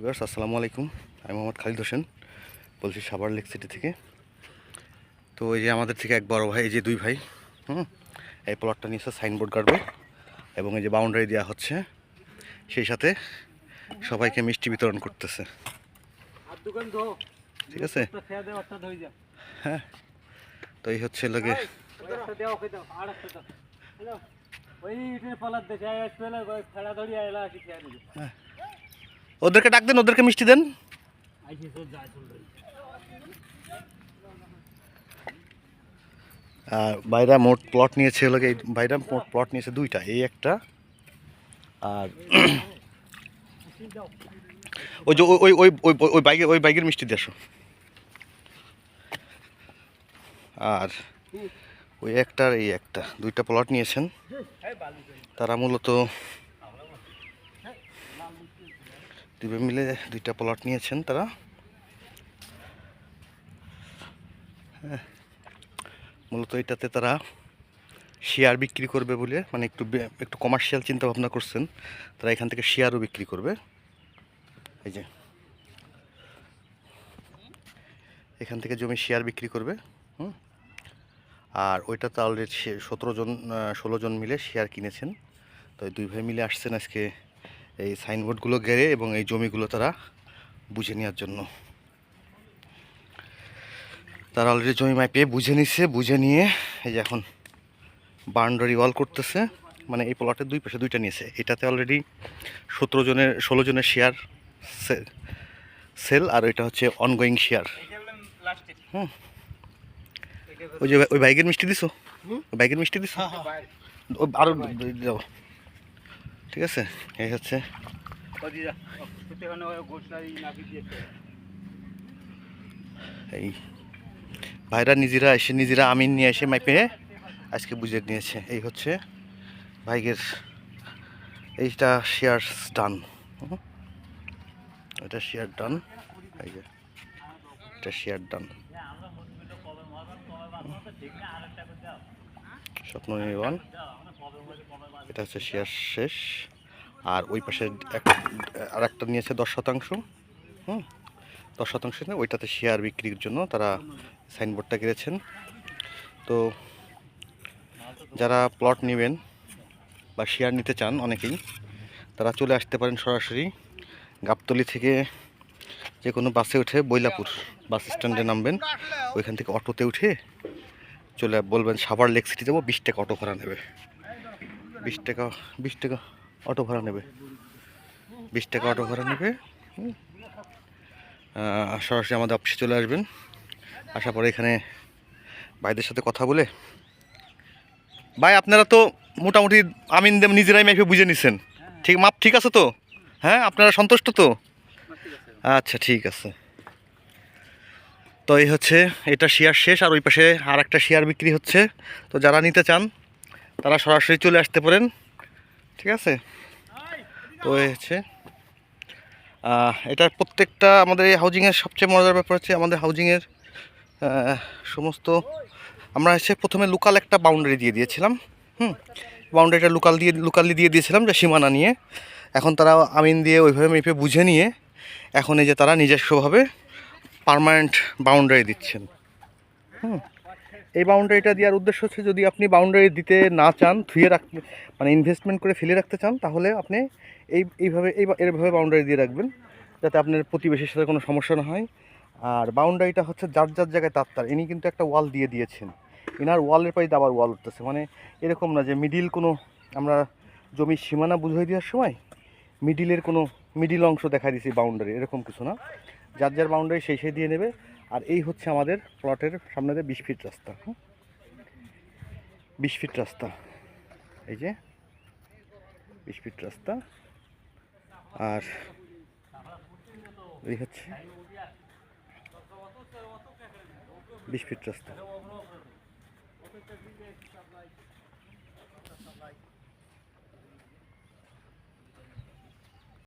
Viewers, আসসালামু আলাইকুম। আমি মোহাম্মদ খালিদ হোসেন, বলছি সাভার লেক সিটি থেকে। তো এই যে আমাদের থেকে এক বড় ভাই, এই যে দুই ভাই, হুম, এই প্লটটা নিয়েছে সাইনবোর্ড কাটবে এবং এই যে বাউন্ডারি দেওয়া হচ্ছে, সেই সাথে সবাইকে মিষ্টি বিতরণ করতেছে। ঠিক আছে? হ্যাঁ তো এই হচ্ছে লোকে ওই ওদেরকে ডাক দেন, ওদেরকে মিষ্টি দেন। আর বাইরা মোট প্লট নিয়েছে হলো এই বাইরা মোট প্লট নিয়েছে দুইটা, এই একটা। আর ওই যে, ওই ওই ওই ওই ওই বাইকের ওই বাইকের মিষ্টি আসো। আর ওই একটা আর এই একটা, দুইটা প্লট নিয়েছেন। তারা মূলত দুই মিলে দুইটা প্লট নিয়েছেন তারা। মূলত এটাতে তারা শেয়ার বিক্রি করবে বলে মানে একটু একটু কমার্শিয়াল চিন্তা ভাবনা করছেন। তারা এখান থেকে শেয়ারও বিক্রি করবে। এই যে। এখান থেকে জমি শেয়ার বিক্রি করবে, হুম। আর ওইটা তো অলরেডি সতেরো জন ষোলো জন মিলে শেয়ার কিনেছেন। তো দুই ভাই মিলে আসছেন আজকে এই সাইনবোর্ডগুলো গেড়ে এবং এই জমিগুলো তারা বুঝে নেওয়ার জন্য। তারা অলরেডি জমি মাইপে বুঝে নিচ্ছে বুঝে নিয়ে এই যে এখন বাউন্ডারি ওয়াল করতেছে। মানে এই প্লটের দুই পাশে দুইটা নিয়েছে। এটাতে অলরেডি সতেরো জনের ষোলো জনের শেয়ার সেল আর এটা হচ্ছে অনগোয়িং শেয়ার হুম। ওই যে ওই বাইকের মিষ্টি দিছো? বাইকের মিষ্টি দিছো? আরও দাও ঠিক আছে? এই হচ্ছে। এই ভাইরা নিজেরা এসে নিজেরা আমিন নিয়ে এসে মাইপে আজকে বুঝে নিয়েছে। এই হচ্ছে ভাইগের এইটা শেয়ার ডান। এটা শেয়ার ডান। এই যে এটা শেয়ার ডান। স্বপ্ন নির্মাণ। এটা হচ্ছে শেয়ার শেষ। আর ওই পাশে আর একটা নিয়েছে দশ শতাংশ। হুম, দশ শতাংশ ওইটাতে শেয়ার বিক্রির জন্য তারা সাইনবোর্ডটা গেড়েছেন তো যারা প্লট নেবেন বা শেয়ার নিতে চান অনেকেই, তারা চলে আসতে পারেন সরাসরি গাবতলি থেকে যে কোনো বাসে উঠে বৈলাপুর বাস স্ট্যান্ডে নামবেন। ওইখান থেকে অটোতে উঠে চলে বলবেন সাভার লেক সিটি যাব, বিশ টাকা অটো ভাড়া নেবে। বিশ টাকা বিশ টাকা অটো ভাড়া নেবে। বিশ টাকা অটো ভাড়া নেবে। সরাসরি আমাদের অফিসে চলে আসবেন। আসার পরে এখানে ভাইদের সাথে কথা বলে। ভাই, আপনারা তো মোটামুটি আমিন দেব নিজেরাই মেপে বুঝে নিছেন। ঠিক, মাপ ঠিক আছে তো? হ্যাঁ আপনারা সন্তুষ্ট তো? আচ্ছা ঠিক আছে। তো এই হচ্ছে, এটা শেয়ার শেষ, আর ওই পাশে আর একটা শেয়ার বিক্রি হচ্ছে। তো যারা নিতে চান তারা সরাসরি চলে আসতে পারেন। ঠিক আছে? তো হচ্ছে। এটার প্রত্যেকটা আমাদের এই হাউজিংয়ের সবচেয়ে মজার ব্যাপার হচ্ছে আমাদের হাউজিংয়ের সমস্ত, আমরা হচ্ছে প্রথমে লোকাল একটা বাউন্ডারি দিয়ে দিয়েছিলাম। হুম? বাউন্ডারিটা লোকাল দিয়ে লোকালি দিয়ে দিয়েছিলাম যে সীমানা নিয়ে। এখন তারা আমিন দিয়ে ওইভাবে মেপে বুঝে নিয়ে এখন এই যে তারা নিজস্বভাবে পার্মানেন্ট বাউন্ডারি দিচ্ছেন। হুম? এই বাউন্ডারিটা দেওয়ার উদ্দেশ্য হচ্ছে যদি আপনি বাউন্ডারি দিতে না চান, ধুয়ে রাখতে মানে ইনভেস্টমেন্ট করে ফেলে রাখতে চান, তাহলে আপনি এই, এইভাবে এই এইভাবে বাউন্ডারি দিয়ে রাখবেন, যাতে আপনার প্রতিবেশীর সাথে কোনো সমস্যা না হয়। আর বাউন্ডারিটা হচ্ছে যার যার জায়গায় তার তার। ইনি কিন্তু একটা ওয়াল দিয়ে দিয়েছেন। এনার ওয়ালের পাইতে দাবার ওয়াল উঠতেছে। মানে এরকম না যে মিডিল কোনো, আমরা জমির সীমানা বুঝিয়ে দেওয়ার সময় মিডিলের কোনো মিডিল অংশ দেখা দিয়েছি বাউন্ডারি এরকম কিছু না। যার যার বাউন্ডারি সেই সেই দিয়ে নেবে। আর এই হচ্ছে আমাদের প্লটের সামনে দিয়ে বিশ ফিট রাস্তা। বিশ ফিট রাস্তা। এই যে বিশ ফিট রাস্তা। আর এই হচ্ছে বিশ ফিট রাস্তা।